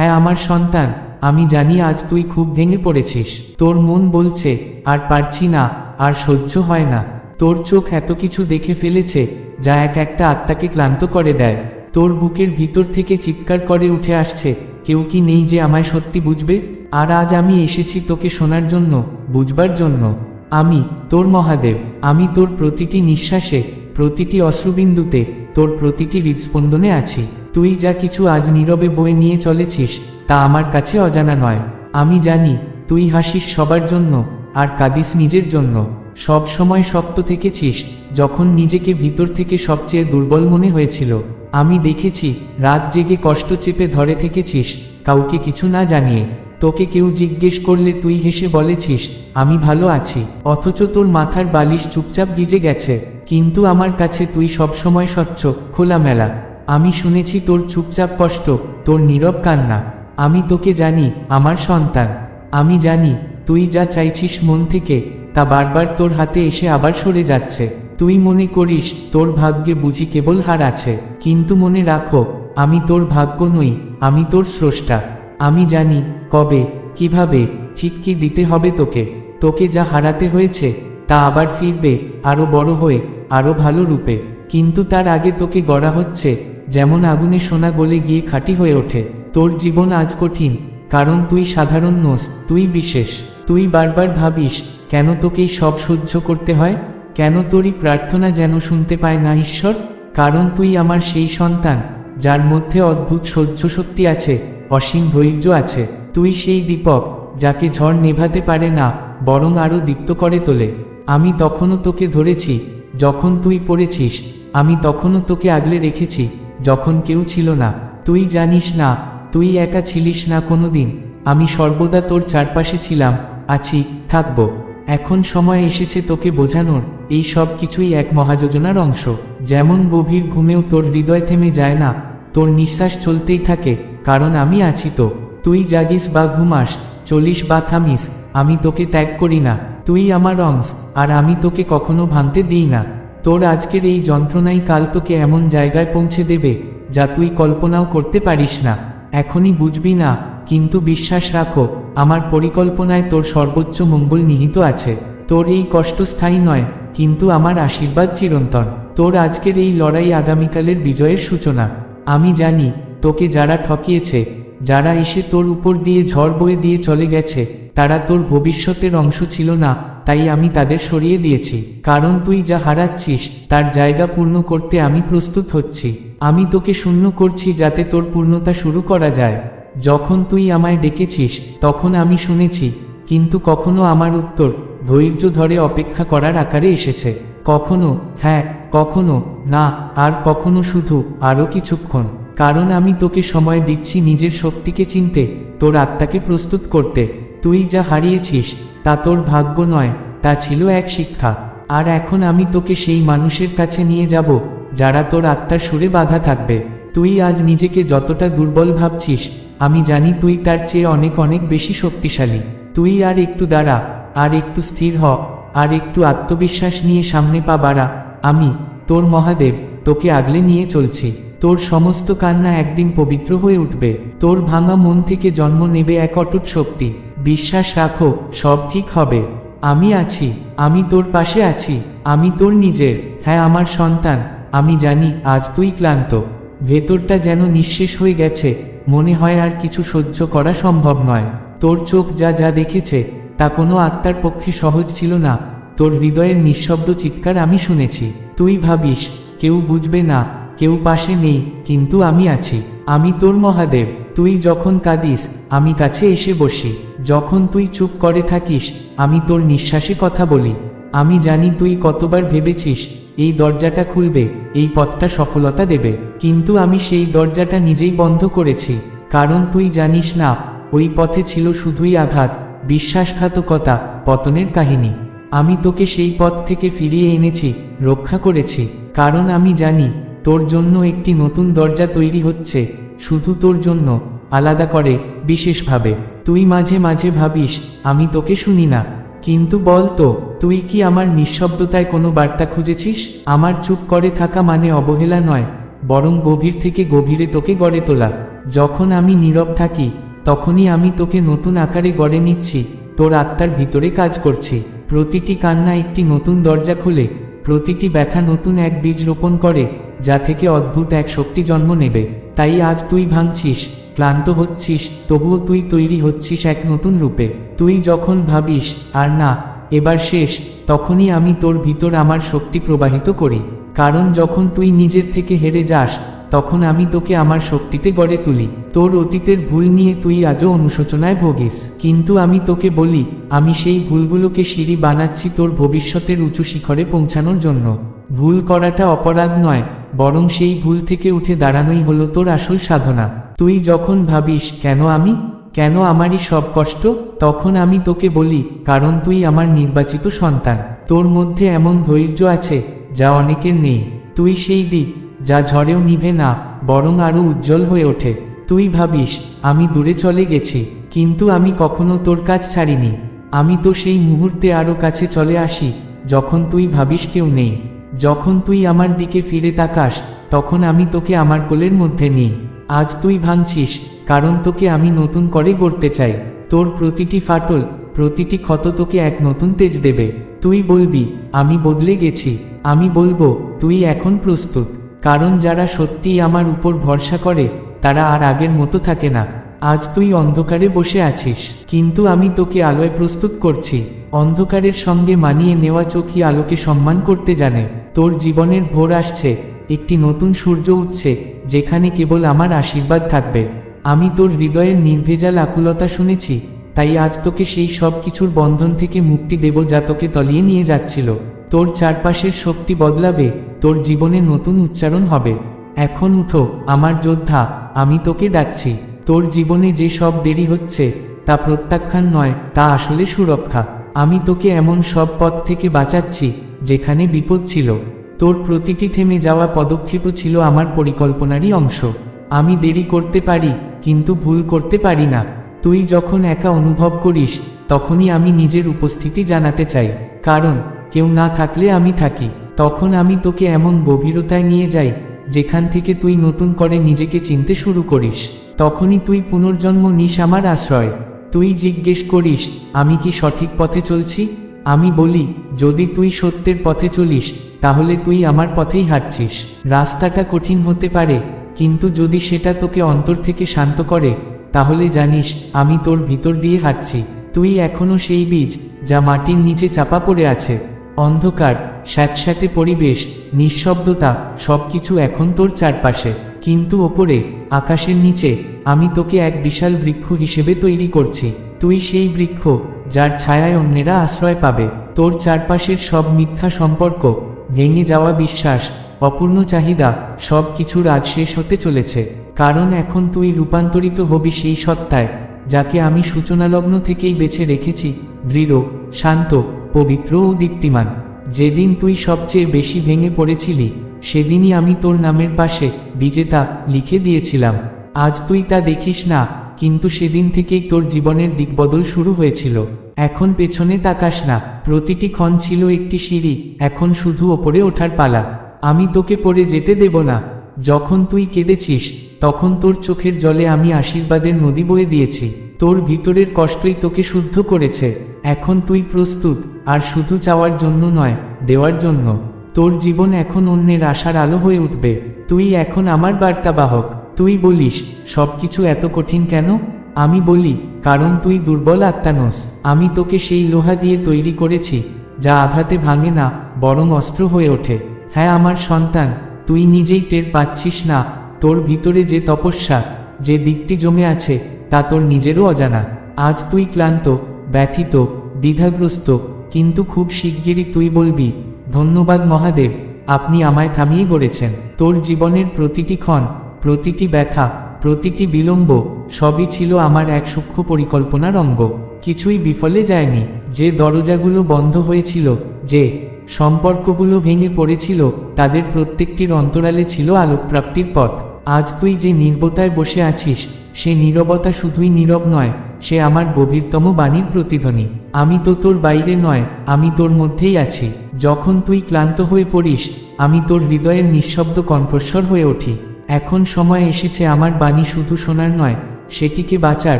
হ্যাঁ আমার সন্তান, আমি জানি আজ তুই খুব ভেঙে পড়েছিস। তোর মন বলছে, আর পারছি না, আর সহ্য হয় না। তোর চোখ এত কিছু দেখে ফেলেছে, যা এক একটা আত্মাকে ক্লান্ত করে দেয়। তোর বুকের ভিতর থেকে চিৎকার করে উঠে আসছে, কেউ কি নেই যে আমায় সত্যি বুঝবে? আর আজ আমি এসেছি তোকে শোনার জন্য, বুঝবার জন্য। আমি, তোর মহাদেব, আমি তোর প্রতিটি নিঃশ্বাসে, প্রতিটি অশ্রুবিন্দুতে তোর প্রতিটি হৃদস্পন্দনে আছি। তুই যা কিছু আজ নীরবে বয়ে নিয়ে চলেছিস, তা আমার কাছে অজানা নয়। আমি জানি, তুই হাসিস সবার জন্য, আর কাঁদিস নিজের জন্য। সব সময় শক্ত থেকেছিস, যখন নিজেকে ভিতর থেকে সবচেয়ে দুর্বল মনে হয়েছিল। আমি দেখেছি, রাত জেগে কষ্ট চেপে ধরে থেকেছিস, কাউকে কিছু না জানিয়ে। তোকে কেউ জিজ্ঞেস করলে তুই হেসে বলেছিস, আমি ভালো আছি। অথচ তোর মাথার বালিশ চুপচাপ গিজে গেছে। কিন্তু আমার কাছে তুই সবসময় স্বচ্ছ, খোলামেলা। আমি শুনেছি তোর চুপচাপ কষ্ট, তোর নীরব কান্না। আমি তোকে জানি, আমার সন্তান। আমি জানি, তুই যা চাইছিস মন থেকে, তা বারবার তোর হাতে এসে আবার সরে যাচ্ছে। তুই মনে করিস, তোর ভাগ্যে বুঝি কেবল হার আছে। কিন্তু মনে রাখো, আমি তোর ভাগ্য নই, আমি তোর স্রষ্টা। আমি জানি, কবে, কীভাবে, ঠিক কি দিতে হবে তোকে। তোকে যা হারাতে হয়েছে, তা আবার ফিরবে, আরও বড় হয়ে। আরও ভালো রূপে। কিন্তু তার আগে তোকে গড়া হচ্ছে, যেমন আগুনে সোনা গলে গিয়ে খাঁটি হয়ে ওঠে। তোর জীবন আজ কঠিন, কারণ তুই সাধারণ নোস, তুই বিশেষ। তুই বারবার ভাবিস, কেন তোকেই সব সহ্য করতে হয়? কেন তোরই প্রার্থনা যেন শুনতে পায় না ঈশ্বর? কারণ তুই আমার সেই সন্তান, যার মধ্যে অদ্ভুত সহ্য শক্তি আছে, অসীম ধৈর্য আছে। তুই সেই দীপক, যাকে ঝড় নেভাতে পারে না, বরং আরও দীপ্ত করে তোলে। আমি তখনও তোকে ধরেছি যখন তুই পড়েছিস, আমি তখনও তোকে আগলে রেখেছি, যখন কেউ ছিল না। তুই জানিস না, তুই একা ছিলিস না কোনোদিন। আমি সর্বদা তোর চারপাশে ছিলাম, আছি, থাকব। এখন সময় এসেছে তোকে বোঝানোর, এই সব কিছুই এক মহাযোজনার অংশ। যেমন গভীর ঘুমেও তোর হৃদয় থেমে যায় না, তোর নিঃশ্বাস চলতেই থাকে, কারণ আমি আছি তো। তুই জাগিস বা ঘুমাস, চলিস বা থামিস, আমি তোকে ত্যাগ করি না। তুই আমার অংশ, আর আমি তোকে কখনো ভাঙতে দিই না। তোর আজকের এই যন্ত্রণাই কাল তোকে এমন জায়গায় পৌঁছে দেবে, যা তুই কল্পনাও করতে পারিস না। এখনই বুঝবি না, কিন্তু বিশ্বাস রাখো, আমার পরিকল্পনায় তোর সর্বোচ্চ মঙ্গল নিহিত আছে। তোর এই কষ্ট স্থায়ী নয়, কিন্তু আমার আশীর্বাদ চিরন্তন। তোর আজকের এই লড়াই আগামীকালের বিজয়ের সূচনা। আমি জানি, তোকে যারা ঠকিয়েছে, যারা এসে তোর উপর দিয়ে ঝড় বয়ে দিয়ে চলে গেছে, তারা তোর ভবিষ্যতের অংশ ছিল না তাই আমি তাদের সরিয়ে দিয়েছি। কারণ তুই যা হারাচ্ছিস, তার জায়গা পূর্ণ করতে আমি প্রস্তুত হচ্ছি। আমি তোকে শূন্য করছি যাতে তোর পূর্ণতা শুরু করা যায়। যখন তুই আমায় ডেকেছিস, তখন আমি শুনেছি, কিন্তু কখনো আমার উত্তর, ধৈর্য ধরে অপেক্ষা করার আকারে এসেছে। কখনো হ্যাঁ কখনো, না, আর কখনো শুধু, আরও কিছুক্ষণ। কারণ আমি তোকে সময় দিচ্ছি নিজের শক্তিকে চিনতে, তোর আত্মাকে প্রস্তুত করতে। তুই যা হারিয়েছিস তা তোর ভাগ্য নয়, তা ছিল এক শিক্ষা। আর এখন আমি তোকে সেই মানুষের কাছে নিয়ে যাব, যারা তোর আত্মার সুরে বাধা থাকবে। তুই আজ নিজেকে যতটা দুর্বল ভাবছিস, আমি জানি তুই তার চেয়ে অনেক অনেক বেশি শক্তিশালী। তুই আর একটু দাঁড়া, আর একটু স্থির হ, আর একটু আত্মবিশ্বাস নিয়ে সামনে পা বাড়া। আমি, তোর মহাদেব, তোকে আগলে নিয়ে চলছি। তোর সমস্ত কান্না একদিন পবিত্র হয়ে উঠবে। তোর ভাঙা মন থেকে জন্ম নেবে এক অটুট শক্তি। বিশ্বাস রাখো, সব ঠিক হবে। আমি আছি, আমি তোর পাশে আছি, আমি তোর নিজের হ্যাঁ আমার সন্তান। আমি জানি, আজ তুই ক্লান্ত। ভেতরটা যেন নিঃশেষ হয়ে গেছে, মনে হয় আর কিছু সহ্য করা সম্ভব নয়। তোর চোখ যা যা দেখেছে, তা কোনো আত্মার পক্ষে সহজ ছিল না। তোর হৃদয়ের নিঃশব্দ চিৎকার আমি শুনেছি। তুই ভাবিস, কেউ বুঝবে না, কেউ পাশে নেই, কিন্তু আমি আছি। আমি তোর মহাদেব। তুই যখন কাঁদিস, আমি কাছে এসে বসি। যখন তুই চুপ করে থাকিস, আমি তোর নিঃশ্বাসে কথা বলি। আমি জানি তুই কতবার ভেবেছিস, এই দরজাটা খুলবে, এই পথটা সফলতা দেবে। কিন্তু আমি সেই দরজাটা নিজেই বন্ধ করেছি। কারণ তুই জানিস না, ওই পথে ছিল শুধুই আঘাত, বিশ্বাসঘাতকতা, পতনের কাহিনী। আমি তোকে সেই পথ থেকে ফিরিয়ে এনেছি, রক্ষা করেছি। কারণ আমি জানি, তোর জন্য একটি নতুন দরজা তৈরি হচ্ছে। শুধু তোর জন্য আলাদা করে, বিশেষভাবে। তুই মাঝে মাঝে ভাবিস, আমি তোকে শুনি না। কিন্তু বল তো, তুই কি আমার নিঃশব্দতায় কোনো বার্তা খুঁজেছিস? আমার চুপ করে থাকা মানে অবহেলা নয়, বরং গভীর থেকে গভীরে তোকে গড়ে তোলা। যখন আমি নীরব থাকি, তখনই আমি তোকে নতুন আকারে গড়ে নিচ্ছি, তোর আত্মার ভিতরে কাজ করছি। প্রতিটি কান্না একটি নতুন দরজা খোলে, প্রতিটি ব্যথা নতুন এক বীজ রোপণ করে, যা থেকে অদ্ভুত এক শক্তি জন্ম নেবে। তাই আজ তুই ভাঙছিস, ক্লান্ত হচ্ছিস, তবুও তুই তৈরি হচ্ছিস এক নতুন রূপে। তুই যখন ভাবিস, আর না, এবার শেষ, তখনই আমি তোর ভিতর আমার শক্তি প্রবাহিত করি। কারণ যখন তুই নিজের থেকে হেরে যাস, তখন আমি তোকে আমার শক্তিতে গড়ে তুলি। তোর অতীতের ভুল নিয়ে তুই আজও অনুশোচনায় ভোগিস। কিন্তু আমি তোকে বলি, আমি সেই ভুলগুলোকে সিঁড়ি বানাচ্ছি তোর ভবিষ্যতের উঁচু শিখরে পৌঁছানোর জন্য। ভুল করাটা অপরাধ নয় বরং সেই ভুল থেকে উঠে দাঁড়ানোই হলো তোর আসল সাধনা। তুই যখন ভাবিস, কেন আমি? কেন আমারই সব কষ্ট? তখন আমি তোকে বলি, কারণ তুই আমার নির্বাচিত সন্তান। তোর মধ্যে এমন ধৈর্য আছে, যা অনেকের নেই। তুই সেই দিক, যা ঝড়েও নিভে না, বরং আরও উজ্জ্বল হয়ে ওঠে। তুই ভাবিস, আমি দূরে চলে গেছি, কিন্তু আমি কখনো তোর কাজ ছাড়িনি। আমি তো সেই মুহূর্তে আরও কাছে চলে আসি, যখন তুই ভাবিস কেউ নেই। যখন তুই আমার দিকে ফিরে তাকাস, তখন আমি তোকে আমার কোলের মধ্যে নিই। আজ তুই ভাঙছিস, কারণ তোকে আমি নতুন করে গড়তে চাই। তোর প্রতিটি ফাটল, প্রতিটি ক্ষত তোকে এক নতুন তেজ দেবে। তুই বলবি, আমি বদলে গেছি। আমি বলব, তুই এখন প্রস্তুত। কারণ যারা সত্যিই আমার উপর ভরসা করে, তারা আর আগের মতো থাকে না। আজ তুই অন্ধকারে বসে আছিস, কিন্তু আমি তোকে আলোয় প্রস্তুত করছি। অন্ধকারের সঙ্গে মানিয়ে নেওয়া চোখই আলোকে সম্মান করতে জানে। তোর জীবনের ভোর আসছে, একটি নতুন সূর্য উঠছে, যেখানে কেবল আমার আশীর্বাদ থাকবে। আমি তোর হৃদয়ের নির্ভেজাল আকুলতা শুনেছি, তাই আজ তোকে সেই সব কিছুর বন্ধন থেকে মুক্তি দেব যা তোকে তলিয়ে নিয়ে যাচ্ছিল। তোর চারপাশের শক্তি বদলাবে, তোর জীবনে নতুন উচ্চারণ হবে। এখন উঠো, আমার যোদ্ধা, আমি তোকে ডাকছি। তোর জীবনে যে সব দেরি হচ্ছে, তা প্রত্যাখ্যান নয়, তা আসলে সুরক্ষা। আমি তোকে এমন সব পথ থেকে বাঁচাচ্ছি, যেখানে বিপদ ছিল। তোর প্রতিটি থেমে যাওয়া পদক্ষেপও ছিল আমার পরিকল্পনারই অংশ। আমি দেরি করতে পারি, কিন্তু ভুল করতে পারি না। তুই যখন একা অনুভব করিস, তখনই আমি নিজের উপস্থিতি জানাতে চাই। কারণ, কেউ না থাকলে আমি থাকি। তখন আমি তোকে এমন গভীরতায় নিয়ে যাই, যেখান থেকে তুই নতুন করে নিজেকে চিনতে শুরু করিস। তখনই তুই পুনর্জন্ম নিস আমার আশ্রয়। তুই জিজ্ঞেস করিস, আমি কি সঠিক পথে চলছি? আমি বলি, যদি তুই সত্যের পথে চলিস, তাহলে তুই আমার পথেই হাঁটছিস। রাস্তাটা কঠিন হতে পারে, কিন্তু যদি সেটা তোকে অন্তর থেকে শান্ত করে, তাহলে জানিস, আমি তোর ভিতর দিয়ে হাঁটছি। তুই এখনও সেই বীজ, যা মাটির নিচে চাপা পড়ে আছে। অন্ধকার, স্যাঁতস্যাঁতে পরিবেশ, নিঃশব্দতা, সবকিছু এখন তোর চারপাশে। কিন্তু ওপরে, আকাশের নিচে, আমি তোকে এক বিশাল বৃক্ষ হিসেবে তৈরি করছি। তুই সেই বৃক্ষ, যার ছায়ায় অন্যেরা আশ্রয় পাবে। তোর চারপাশের সব মিথ্যা সম্পর্ক, ভেঙে যাওয়া বিশ্বাস, অপূর্ণ চাহিদা, সব কিছুর আজ শেষ হতে চলেছে। কারণ এখন তুই রূপান্তরিত হবি সেই সত্তায়, যাকে আমি সূচনালগ্ন থেকেই বেছে রেখেছি, দৃঢ়, শান্ত, পবিত্র ও দীপ্তিমান। যেদিন তুই সবচেয়ে বেশি ভেঙে পড়েছিলি সেদিনই আমি তোর নামের পাশে বিজেতা লিখে দিয়েছিলাম। আজ তুই তা দেখিস না, কিন্তু সেদিন থেকেই তোর জীবনের দিকবদল শুরু হয়েছিল। এখন পেছনে তাকাস না, প্রতিটি ক্ষণ ছিল একটি সিঁড়ি, এখন শুধু ওপরে ওঠার পালা। আমি তোকে পড়ে যেতে দেব না। যখন তুই কেঁদেছিস, তখন তোর চোখের জলে আমি আশীর্বাদের নদী বয়ে দিয়েছি। তোর ভিতরের কষ্টই তোকে শুদ্ধ করেছে। এখন তুই প্রস্তুত, আর শুধু চাওয়ার জন্য নয়, দেওয়ার জন্য। তোর জীবন এখন অন্যের আশার আলো হয়ে উঠবে। তুই এখন আমার বার্তাবাহক। তুই বলিস সব কিছু এত কঠিন কেন? আমি বলি, কারণ তুই দুর্বল আত্মানোস আমি তোকে সেই লোহা দিয়ে তৈরি করেছি, যা আঘাতে ভাঙে না, বরং অস্ত্র হয়ে ওঠে। হ্যাঁ আমার সন্তান, তুই নিজেই টের পাচ্ছিস না, তোর ভিতরে যে তপস্যা, যে দিকটি জমে আছে, তা তোর নিজেরও অজানা। আজ তুই ক্লান্ত, ব্যথিত, দ্বিধাগ্রস্ত, কিন্তু খুব শিগগিরই তুই বলবি ধন্যবাদ মহাদেব, আপনি আমায় থামিয়ে গড়েছেন তোর জীবনের প্রতিটি ক্ষণ, প্রতিটি ব্যথা, প্রতিটি বিলম্ব, সবই ছিল আমার এক সূক্ষ্ম পরিকল্পনার অঙ্গ। কিছুই বিফলে যায়নি। যে দরজাগুলো বন্ধ হয়েছিল, যে সম্পর্কগুলো ভেঙে পড়েছিল, তাদের প্রত্যেকটির অন্তরালে ছিল আলোকপ্রাপ্তির পথ। আজ তুই যে নির্বতায় বসে আছিস, সে নীরবতা শুধুই নীরব নয় সে আমার গভীরতম বাণীর প্রতিধ্বনি। আমি তো তোর বাইরে নয়, আমি তোর মধ্যেই আছি। যখন তুই ক্লান্ত হয়ে পড়িস, আমি তোর হৃদয়ের নিঃশব্দ কণ্ঠস্বর হয়ে উঠি। এখন সময় এসেছে আমার বাণী শুধু শোনার নয়, সেটিকে বাঁচার,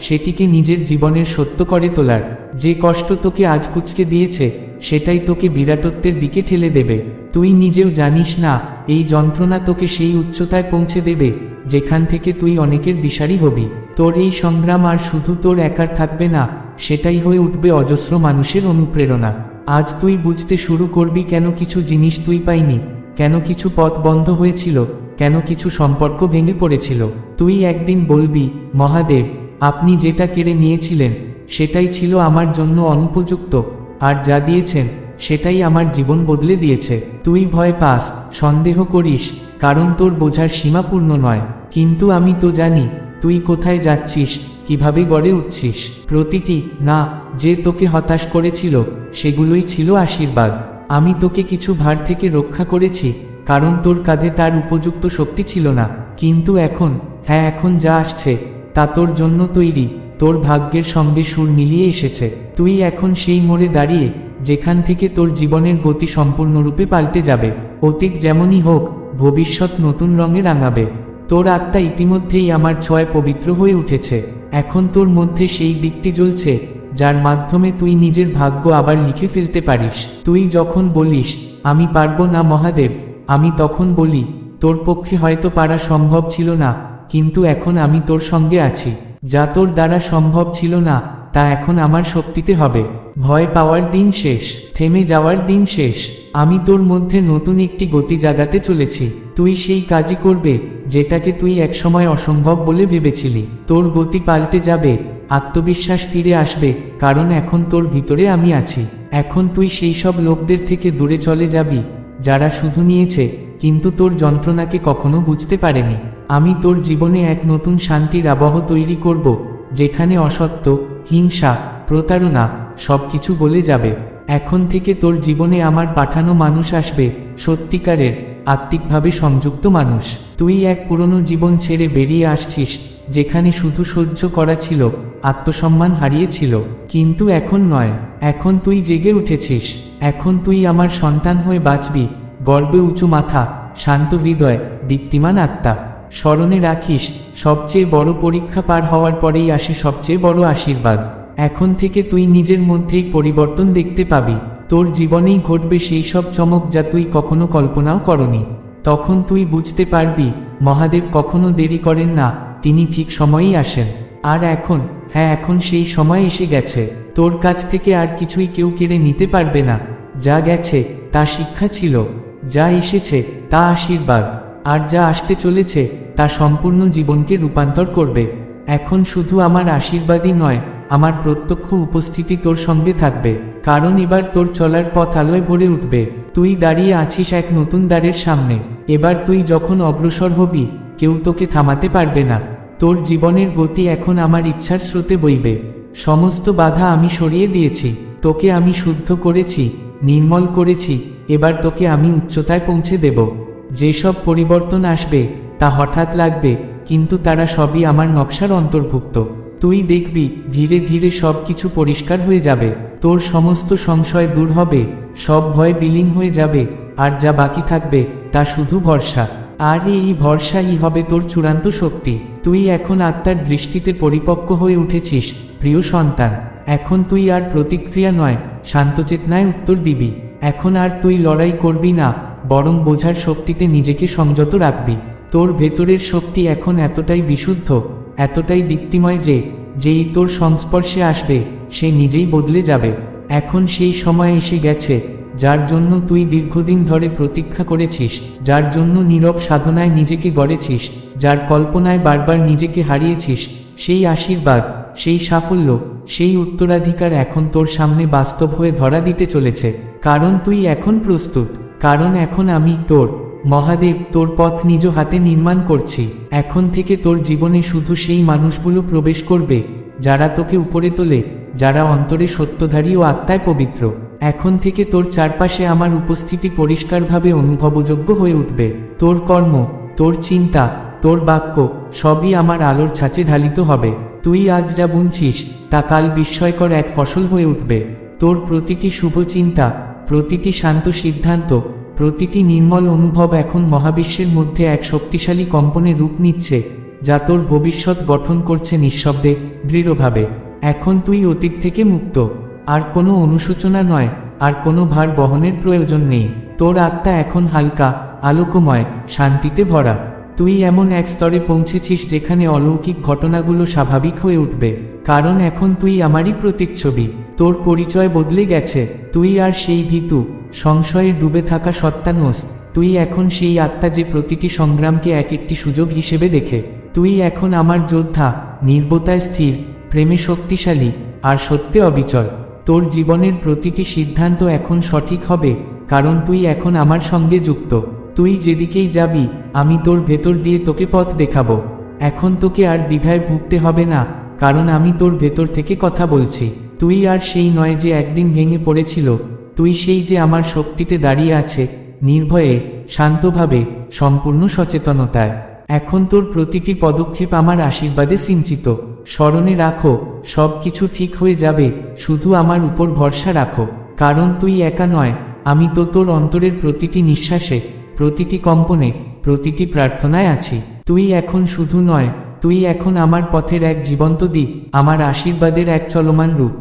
সেটিকে নিজের জীবনের সত্য করে তোলার। যে কষ্ট তোকে আজ কুচকে দিয়েছে, সেটাই তোকে বিরাটত্বের দিকে ঠেলে দেবে। তুই নিজেও জানিস না, এই যন্ত্রণা তোকে সেই উচ্চতায় পৌঁছে দেবে, যেখান থেকে তুই অনেকের দিশারি হবি। তোর এই সংগ্রাম আর শুধু তোর একার থাকবে না, সেটাই হয়ে উঠবে অজস্র মানুষের অনুপ্রেরণা। আজ তুই বুঝতে শুরু করবি কেন কিছু জিনিস তুই পাইনি, কেন কিছু পথ বন্ধ হয়েছিল, কেন কিছু সম্পর্ক ভেঙে পড়েছিল। তুই একদিন বলবি, মহাদেব, আপনি যেটা কেড়ে নিয়েছিলেন, সেটাই ছিল আমার জন্য অনুপযুক্ত, আর যা দিয়েছেন, সেটাই আমার জীবন বদলে দিয়েছে। তুই ভয় পাস, সন্দেহ করিস, কারণ তোর বোঝার সীমাপূর্ণ নয়। কিন্তু আমি তো জানি তুই কোথায় যাচ্ছিস? কীভাবে গড়ে উঠছিস? প্রতিটি, না, যে তোকে হতাশ করেছিল, সেগুলোই ছিল আশীর্বাদ। আমি তোকে কিছু ভার থেকে রক্ষা করেছি, কারণ তোর কাঁধে তার উপযুক্ত শক্তি ছিল না। কিন্তু এখন হ্যাঁ এখন যা আসছে, তা তোর জন্য তৈরি। তোর ভাগ্যের সঙ্গে সুর মিলিয়ে এসেছে। তুই এখন সেই মোড়ে দাঁড়িয়ে, যেখান থেকে তোর জীবনের গতি সম্পূর্ণরূপে পাল্টে যাবে। অতীত যেমনই হোক, ভবিষ্যৎ নতুন রঙে রাঙাবে। তোর আত্মা ইতিমধ্যেই আমার ছয় পবিত্র হয়ে উঠেছে। এখন তোর মধ্যে সেই দিকটি জ্বলছে, যার মাধ্যমে তুই নিজের ভাগ্য আবার লিখে ফেলতে পারিস। তুই যখন বলিস, আমি পারব না মহাদেব আমি তখন বলি, তোর পক্ষে হয়তো পারা সম্ভব ছিল না, কিন্তু এখন আমি তোর সঙ্গে আছি। যা তোর দ্বারা সম্ভব ছিল না তা এখন আমার শক্তিতে হবে। ভয় পাওয়ার দিন শেষ, থেমে যাওয়ার দিন শেষ। আমি তোর মধ্যে নতুন একটি গতি জাগাতে চলেছি। তুই সেই কাজই করবে, যেটাকে তুই একসময় অসম্ভব বলে ভেবেছিলি। তোর গতি পাল্টে যাবে, আত্মবিশ্বাস ফিরে আসবে, কারণ এখন তোর ভিতরে আমি আছি। এখন তুই সেই সব লোকদের থেকে দূরে চলে যাবি, যারা শুধু নিয়েছে, কিন্তু তোর যন্ত্রণাকে কখনো বুঝতে পারেনি। আমি তোর জীবনে এক নতুন শান্তির আবহ তৈরি করব, যেখানে অসত্য হিংসা, প্রতারণা সব কিছু বলে যাবে। এখন থেকে তোর জীবনে আমার পাঠানো মানুষ আসবে, সত্যিকারের, আত্মিকভাবে সংযুক্ত মানুষ। তুই এক পুরনো জীবন ছেড়ে বেরিয়ে আসছিস, যেখানে শুধু সহ্য করা ছিল, আত্মসম্মান হারিয়েছিল। কিন্তু এখন নয়, এখন তুই জেগে উঠেছিস। এখন তুই আমার সন্তান হয়ে বাঁচবি, গর্বে উঁচু মাথা, শান্ত হৃদয়, দীপ্তিমান আত্মা। স্মরণে রাখিস, সবচেয়ে বড় পরীক্ষা পার হওয়ার পরেই আসে সবচেয়ে বড় আশীর্বাদ। এখন থেকে তুই নিজের মধ্যেই পরিবর্তন দেখতে পাবি। তোর জীবনেই ঘটবে সেই সব চমক যা তুই কখনো কল্পনাও করনি। তখন তুই বুঝতে পারবি, মহাদেব কখনো দেরি করেন না, তিনি ঠিক সময়েই আসেন। আর এখন হ্যাঁ এখন সেই সময় এসে গেছে। তোর কাছ থেকে আর কিছুই কেউ কেড়ে নিতে পারবে না। যা গেছে, তা শিক্ষা ছিল। যা এসেছে, তা আশীর্বাদ। আর যা আসতে চলেছে, তা সম্পূর্ণ জীবনকে রূপান্তর করবে। এখন শুধু আমার আশীর্বাদই নয়, আমার প্রত্যক্ষ উপস্থিতি তোর সঙ্গে থাকবে। কারণ এবার তোর চলার পথ আলোয় ভরে উঠবে। তুই দাঁড়িয়ে আছিস এক নতুন দ্বারের সামনে। এবার তুই যখন অগ্রসর হবি, কেউ তোকে থামাতে পারবে না। তোর জীবনের গতি এখন আমার ইচ্ছার স্রোতে বইবে। সমস্ত বাধা আমি সরিয়ে দিয়েছি, তোকে আমি শুদ্ধ করেছি, নির্মল করেছি, এবার তোকে আমি উচ্চতায় পৌঁছে দেব। যেসব পরিবর্তন আসবে, তা হঠাৎ লাগবে, কিন্তু তারা সবই আমার নকশার অন্তর্ভুক্ত। তুই দেখবি, ধীরে ধীরে সব কিছু পরিষ্কার হয়ে যাবে। তোর সমস্ত সংশয় দূর হবে, সব ভয় বিলীন হয়ে যাবে, আর যা বাকি থাকবে, তা শুধু ভরসা। আর এই ভরসাই হবে তোর চূড়ান্ত শক্তি। তুই এখন আত্মার দৃষ্টিতে পরিপক্ক হয়ে উঠেছিস, প্রিয় সন্তান। এখন তুই আর প্রতিক্রিয়া নয়, শান্তচেতনায় উত্তর দিবি। এখন আর তুই লড়াই করবি না বরং বোঝার শক্তিতে নিজেকে সংযত রাখবি। তোর ভেতরের শক্তি এখন এতটাই বিশুদ্ধ, এতটাই দীপ্তিময় যে, যেই তোর সংস্পর্শে আসবে, সে নিজেই বদলে যাবে। এখন সেই সময় এসে গেছে, যার জন্য তুই দীর্ঘদিন ধরে প্রতীক্ষা করেছিস, যার জন্য নীরব সাধনায় নিজেকে গড়েছিস, যার কল্পনায় বারবার নিজেকে হারিয়েছিস, সেই আশীর্বাদ, সেই সাফল্য, সেই উত্তরাধিকার এখন তোর সামনে বাস্তব হয়ে ধরা দিতে চলেছে। কারণ তুই এখন প্রস্তুত। কারণ এখন আমি তোর, মহাদেব, তোর পথ নিজ হাতে নির্মাণ করছি। এখন থেকে তোর জীবনে শুধু সেই মানুষগুলো প্রবেশ করবে, যারা তোকে উপরে তোলে, যারা অন্তরে সত্যধারী ও আত্মায় পবিত্র। এখন থেকে তোর চারপাশে আমার উপস্থিতি পরিষ্কারভাবে অনুভবযোগ্য হয়ে উঠবে। তোর কর্ম, তোর চিন্তা, তোর বাক্য, সবই আমার আলোর ছাঁচে ঢালিত হবে। তুই আজ যা বুনছিস, তা কাল বিস্ময়কর এক ফসল হয়ে উঠবে। তোর প্রতিটি শুভ চিন্তা প্রতিটি শান্ত সিদ্ধান্ত, প্রতিটি নির্মল অনুভব এখন মহাবিশ্বের মধ্যে এক শক্তিশালী কম্পনে রূপ নিচ্ছে, যা তোর ভবিষ্যৎ গঠন করছে নিঃশব্দে, দৃঢ়ভাবে। এখন তুই অতীত থেকে মুক্ত। আর কোনো অনুশোচনা নয়, আর কোনো ভার বহনের প্রয়োজন নেই। তোর আত্মা এখন হালকা, আলোকময়, শান্তিতে ভরা। তুই এমন এক স্তরে পৌঁছেছিস যেখানে অলৌকিক ঘটনাগুলো স্বাভাবিক হয়ে উঠবে। কারণ এখন তুই আমারই প্রতিচ্ছবি। তোর পরিচয় বদলে গেছে, তুই আর সেই ভীতু, সংশয়ে ডুবে থাকা সত্তানোস তুই এখন সেই আত্মা যে প্রতিটি সংগ্রামকে এক একটি সুযোগ হিসেবে দেখে, তুই এখন আমার যোদ্ধা, নির্বতায় স্থির, প্রেমে শক্তিশালী, আর সত্যে অবিচল। তোর জীবনের প্রতিটি সিদ্ধান্ত এখন সঠিক হবে, কারণ তুই এখন আমার সঙ্গে যুক্ত। তুই যেদিকেই যাবি, আমি তোর ভেতর দিয়ে তোকে পথ দেখাবো। এখন তোকে আর দ্বিধায় ভুগতে হবে না, কারণ আমি তোর ভেতর থেকে কথা বলছি। তুই আর সেই নয় যে একদিন ভেঙে পড়েছিল, তুই সেই যে আমার শক্তিতে দাঁড়িয়ে আছে, নির্ভয়ে, শান্তভাবে, সম্পূর্ণ সচেতনতায়। এখন তোর প্রতিটি পদক্ষেপ আমার আশীর্বাদে সিঞ্চিত। স্মরণে রাখো সব কিছু ঠিক হয়ে যাবে, শুধু আমার উপর ভরসা রাখো। কারণ তুই একা নয়, আমি তো তোর অন্তরের প্রতিটি নিঃশ্বাসে, প্রতিটি কম্পনে, প্রতিটি প্রার্থনায় আছি। তুই এখন শুধু নয়, তুই এখন আমার পথের এক জীবন্ত দিক আমার আশীর্বাদের এক চলমান রূপ।